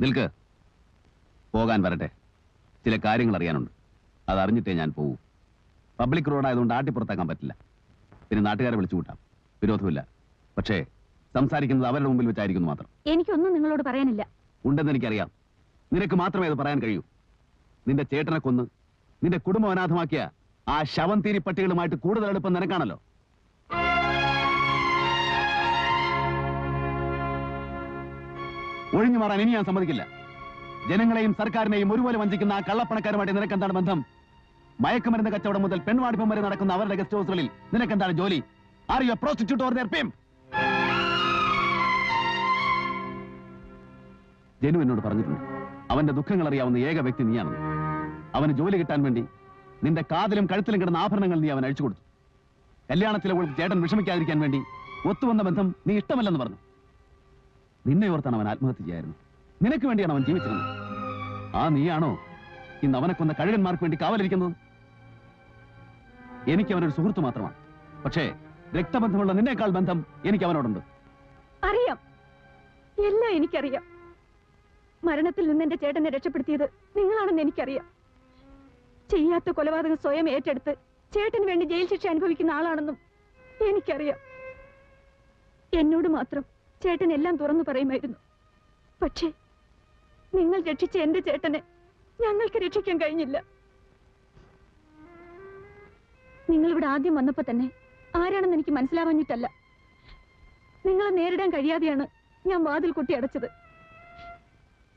നിൽക്ക്. പോകാൻ വരട്ടെ. ചില കാര്യങ്ങൾ അറിയാനുണ്ട്. അതറിഞ്ഞിട്ടേ ഞാൻ പോകൂ പബ്ലിക് റോഡായതുകൊണ്ട് ആട്ടിപ്പുറത്താക്കാൻ പറ്റില്ല. പിന്നെ നാട്ടുകാരെ വിളിച്ചു കൂട്ടാം. വിരോധമില്ല. പക്ഷേ സംസാരിക്കുന്നത് അവരുടെ മുമ്പിൽ വെച്ചായിരിക്കുന്നു മാത്രം. എനിക്കൊന്നും നിങ്ങളോട് പറയാനില്ല. ഉണ്ടെന്ന് എനിക്കറിയാം. നിനക്ക് മാത്രമേ അത് പറയാൻ കഴിയൂ. നിന്റെ ചേട്ടനെ കൊന്ന് നിന്റെ കുടുംബം അനാഥമാക്കിയ ആ ശവം തീരി പട്ടികളുമായിട്ട് കൂടുതൽ എളുപ്പം നിനക്കാണല്ലോ. ഒഴിഞ്ഞു മാറാൻ ഇനി ഞാൻ സമ്മതിക്കില്ല. ജനങ്ങളെയും സർക്കാരിനെയും ഒരുപോലെ വഞ്ചിക്കുന്ന ആ കള്ളപ്പണക്കാരുമായിട്ട് നിനക്കെന്താണ് ബന്ധം? മയക്കുമരുന്ന് കച്ചവടം മുതൽ പെൺവാടിപ്പം വരെ നടക്കുന്ന അവരുടെ ഗസ്റ്റ് ഹൗസുകളിൽ നിനക്കെന്താണ് ജോലി? Are you prostitute or other Janu എന്നോട് പറഞ്ഞിട്ടുണ്ട്. അവന്റെ ദുഃഖങ്ങൾ അറിയാവുന്ന ഏക വ്യക്തി നീയാണ്. അവന് ജോലി കിട്ടാൻ വേണ്ടി നിന്റെ കാതിലും കഴുത്തിലും കിടന്ന ആഭരണങ്ങൾ നീ അവൻ അഴിച്ചു കൊടുത്തു. കല്യാണത്തിലെ ചേട്ടൻ വിഷമിക്കാതിരിക്കാൻ വേണ്ടി ഒത്തുവന്ന ബന്ധം നീ ഇഷ്ടമല്ലെന്ന് പറഞ്ഞു. നിന്നെ ഓർത്താണ് അവൻ ആത്മഹത്യ ചെയ്യായിരുന്നു നിനക്ക് വേണ്ടിയാണ് അവൻ ജീവിച്ചിരുന്നത് ആ നീയാണോ ഇന്ന് അവനെ കൊന്ന കഴുകന്മാർക്ക് വേണ്ടി കാവലിരിക്കുന്നത്? എനിക്ക് അവനൊരു സുഹൃത്ത് മാത്രമാണ്. പക്ഷേ രക്തബന്ധമുള്ള നിന്നേക്കാൾ ബന്ധം എനിക്ക് അവനോടുണ്ട്. അറിയാം. എല്ലാം എനിക്കറിയാം. മരണത്തിൽ നിന്ന് എന്റെ ചേട്ടനെ രക്ഷപ്പെടുത്തിയത് നിങ്ങളാണെന്ന് എനിക്കറിയാം. ചെയ്യാത്ത കൊലപാതകം സ്വയം ഏറ്റെടുത്ത് ചേട്ടന് വേണ്ടി ജയിൽ ശിക്ഷ അനുഭവിക്കുന്ന ആളാണെന്നും എനിക്കറിയാം. എന്നോട് മാത്രം ചേട്ടൻ എല്ലാം തുറന്നു പറയുമായിരുന്നു. പക്ഷേ നിങ്ങൾ രക്ഷിച്ച എന്റെ ചേട്ടനെ ഞങ്ങൾക്ക് രക്ഷിക്കാൻ കഴിഞ്ഞില്ല. നിങ്ങൾ ഇവിടെ ആദ്യം വന്നപ്പോ തന്നെ ആരാണെന്ന് എനിക്ക് മനസ്സിലാവാഞ്ഞിട്ടല്ല. നിങ്ങളെ നേരിടാൻ കഴിയാതെയാണ് ഞാൻ വാതിൽ കൊട്ടി അടച്ചത്.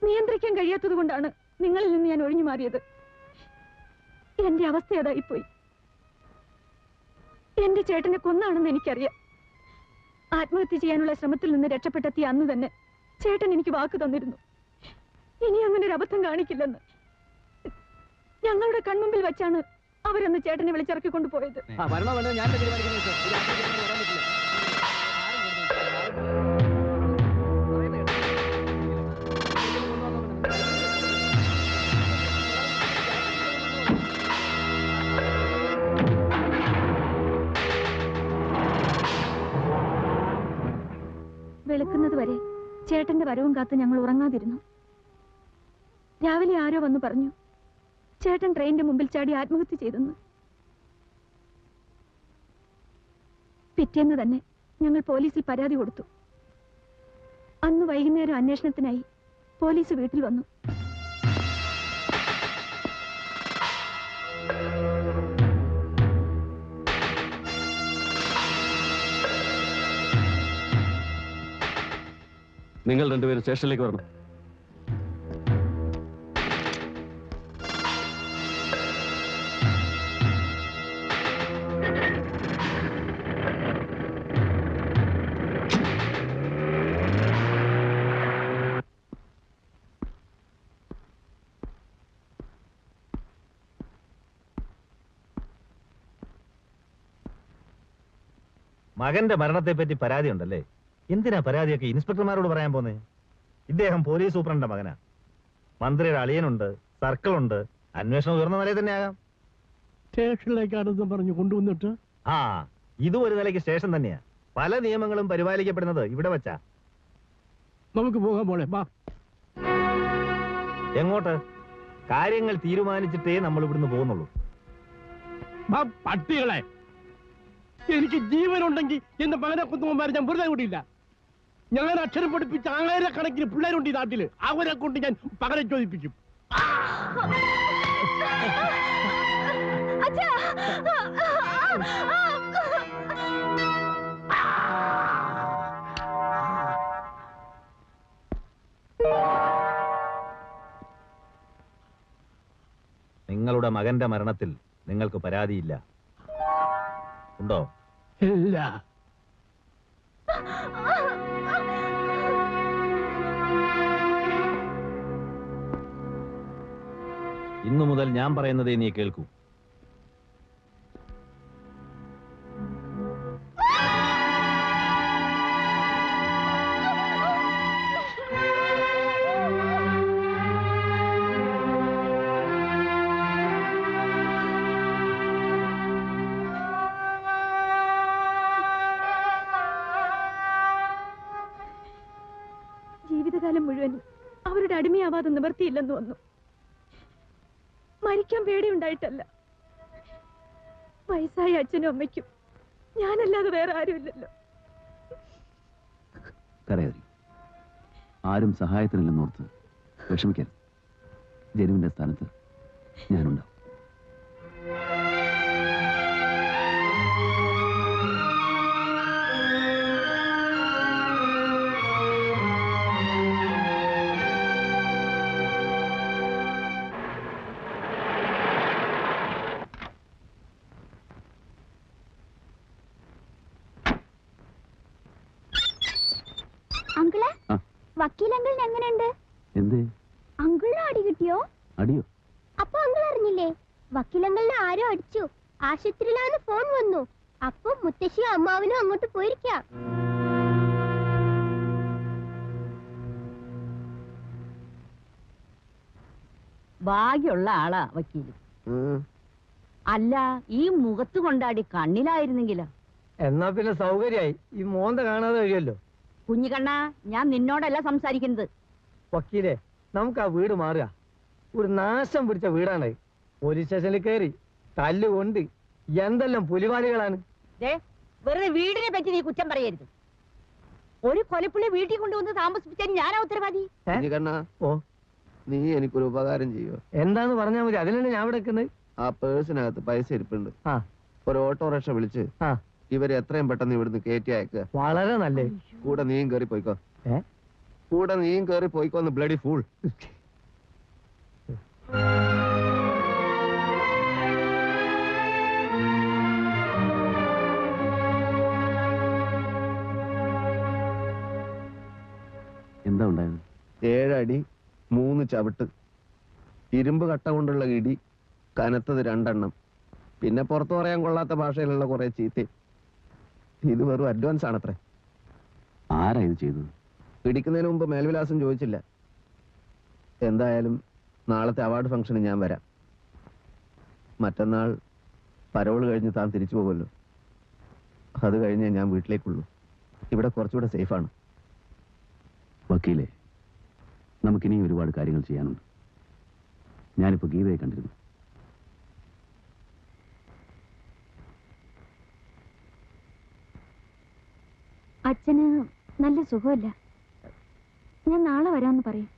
നിയന്ത്രിക്കാൻ കഴിയാത്തത് കൊണ്ടാണ് നിങ്ങളിൽ നിന്ന് ഞാൻ ഒഴിഞ്ഞു മാറിയത്. എന്റെ അവസ്ഥ അതായിപ്പോയി. എന്റെ ചേട്ടനെ കൊന്നാണെന്ന് എനിക്കറിയാം. ആത്മഹത്യ ചെയ്യാനുള്ള ശ്രമത്തിൽ നിന്ന് രക്ഷപ്പെട്ടെത്തിയ അന്ന് തന്നെ ചേട്ടൻ എനിക്ക് വാക്ക് തന്നിരുന്നു. ഇനി അങ്ങനെ ഒരു അബദ്ധം കാണിക്കില്ലെന്ന്. ഞങ്ങളുടെ കൺമുമ്പിൽ വെച്ചാണ് അവരന്ന് ചേട്ടനെ വിളിച്ചിറക്കിക്കൊണ്ട് പോയത്. വെളുക്കുന്നത് വരെ ചേട്ടന്റെ വരവും കാത്ത് ഞങ്ങൾ ഉറങ്ങാതിരുന്നു. രാവിലെ ആരോ വന്നു പറഞ്ഞു ചേട്ടൻ ട്രെയിനിന്റെ മുമ്പിൽ ചാടി ആത്മഹത്യ ചെയ്തെന്ന്. പിറ്റേന്ന് തന്നെ ഞങ്ങൾ പോലീസിൽ പരാതി കൊടുത്തു. അന്ന് വൈകുന്നേരം അന്വേഷണത്തിനായി പോലീസ് വീട്ടിൽ വന്നു. നിങ്ങൾ രണ്ടുപേരും സ്റ്റേഷനിലേക്ക് വരണം. മകന്റെ മരണത്തെ പറ്റി പരാതി ഉണ്ടല്ലേ എന്തിനാ പരാതിയൊക്കെ ഇൻസ്പെക്ടർമാരോട് പറയാൻ പോന്നേ? ഇദ്ദേഹം പോലീസ് സൂപ്രണ്ടിന്റെ മകനാ. മന്ത്രിയുടെ അളിയനുണ്ട് സർക്കിളുണ്ട്. അന്വേഷണം ഉയർന്ന നിലയിൽ തന്നെ ആകാം സ്റ്റേഷനിലേക്കാണെന്ന് പറഞ്ഞു കൊണ്ടുവന്നിട്ട്? ആ ഇതും ഒരു നിലയ്ക്ക് സ്റ്റേഷൻ തന്നെയാ. പല നിയമങ്ങളും പരിപാലിക്കപ്പെടുന്നത് ഇവിടെ വച്ചാ. നമുക്ക് പോകാൻ പോളെ വാ. എങ്ങോട്ട്? കാര്യങ്ങൾ തീരുമാനിച്ചിട്ടേ നമ്മൾ ഇവിടുന്ന് പോകുന്നുള്ളൂ. പട്ടികളെ. എനിക്ക് ജീവനുണ്ടെങ്കിൽ എന്റെ മകനെ കുത്തുമ്പോൾ ഞാൻ വെറുതെ കൂടിയില്ല ഞാൻ അക്ഷരം പഠിപ്പിച്ച ആയിരക്കണക്കിന് പിള്ളേരുണ്ട് ഈ നാട്ടിൽ. അവരെ കൊണ്ട് ഞാൻ പകരം ചോദിപ്പിക്കും. നിങ്ങളുടെ മകന്റെ മരണത്തിൽ നിങ്ങൾക്ക് പരാതിയില്ല. ഉണ്ടോ? ഇല്ല. ഇന്നു മുതൽ ഞാൻ പറയുന്നതേ നീ കേൾക്കൂ. ജീവിതകാലം മുഴുവൻ അവരുടെ അടിമയാവാതെ നിവർത്തിയില്ലെന്ന് വന്നു. മരിക്കാൻ പേടിയുണ്ടായിട്ടല്ല. വയസ്സായ അച്ഛനും അമ്മയ്ക്കും ഞാനല്ലാതെ വേറെ ആരുമില്ലല്ലോ. ആരും സഹായത്തിനില്ലെന്നോർത്ത് വിഷമിക്കരുത്. ജനുവിന്റെ സ്ഥാനത്ത് ഞാനുണ്ടാവും. ആ. വക്കീലങ്കിളിന് എങ്ങനെയുണ്ട്? എന്തേ? അങ്കിളിന് അടി കിട്ടിയോ? അടിയോ? അപ്പൊ അങ്കിൾ അറിഞ്ഞില്ലേ? വക്കീലങ്കിളിനെ ആരോ അടിച്ചു. ആശുപത്രിയിലാന്ന് ഫോൺ വന്നു. അപ്പൊ മുത്തശ്ശിയും അമ്മാവനും അങ്ങോട്ട് പോയിരിക്കാം. ഭാഗ്യമുള്ള ആളാ വക്കീൽ. അല്ല ഈ മുഖത്ത് കൊണ്ടാടി കണ്ണിലായിരുന്നെങ്കിലോ? എന്നാ പിന്നെ സൗകര്യായി ഈ മോന്ത കാണാതെ കഴിയല്ലോ കുഞ്ഞിക്കണ്ണ ഞാൻ നിന്നോടല്ല സംസാരിക്കുന്നത്. വക്കീലെ നമുക്ക് ആ വീട് മാറുക. ഒരു നാശം പിടിച്ച വീടാണ്. പോലീസ് സ്റ്റേഷനിൽ കയറി തല്ലുകൊണ്ട് എന്തെല്ലാം പുലിവാലികളാണ്. ദേ വെറുതെ വീടിനെ പറ്റി നീ കുറ്റം പറയരുത്. ഒരു കൊലപ്പുള്ളി വീട്ടിൽ കൊണ്ടുവന്ന് താമസിപ്പിച്ചാൽ ഞാനാ ഉത്തരവാദി? കണ്ണ ഓ. നീ എനിക്കൊരു ഉപകാരം ചെയ്യോ എന്താന്ന് പറഞ്ഞാൽ മതി. അതിലല്ലേ ഞാൻ ഇവിടെ നിൽക്കുന്നത്? ആ പേഴ്സിനകത്ത് പൈസ ഇരിപ്പുണ്ട്. ആ. ഒരു ഓട്ടോറിക്ഷ വിളിച്ച് ആ. ഇവരെ എത്രയും പെട്ടെന്ന് ഇവിടുന്ന് കയറ്റി അയക്കുക വളരെ നല്ലേ. കൂടെ നീയും കയറി പോയിക്കോ? കൂടെ നീയും കയറി പോയിക്കോന്ന് ബ്ലഡി ഫൂൾ. എന്താ ഉണ്ടായത്? ഏഴടി മൂന്ന് ചവിട്ട് ഇരുമ്പ് കട്ട കൊണ്ടുള്ള ഇടി കനത്തത് രണ്ടെണ്ണം. പിന്നെ പുറത്തു പറയാൻ കൊള്ളാത്ത ഭാഷയിലുള്ള കുറെ ചീത്ത ഇത് വെറും അഡ്വാൻസ് ആണത്രേ. ആരാ ഇത് ചെയ്തത്? പിടിക്കുന്നതിന് മുമ്പ് മേൽവിലാസം ചോദിച്ചില്ല. എന്തായാലും നാളത്തെ അവാർഡ് ഫംഗ്ഷന് ഞാൻ വരാം. മറ്റന്നാൾ പരോൾ കഴിഞ്ഞ് താൻ തിരിച്ചു പോകുമല്ലോ. അത് കഴിഞ്ഞേ ഞാൻ വീട്ടിലേക്കുള്ളൂ. ഇവിടെ കുറച്ചുകൂടെ സേഫാണ് വക്കീലെ നമുക്കിനിയും ഒരുപാട് കാര്യങ്ങൾ ചെയ്യാനുണ്ട്. ഞാനിപ്പോൾ ഗീതയെ കണ്ടിരുന്നു. അച്ഛന് നല്ല സുഖമല്ല. ഞാൻ നാളെ വരാമെന്ന് പറയും.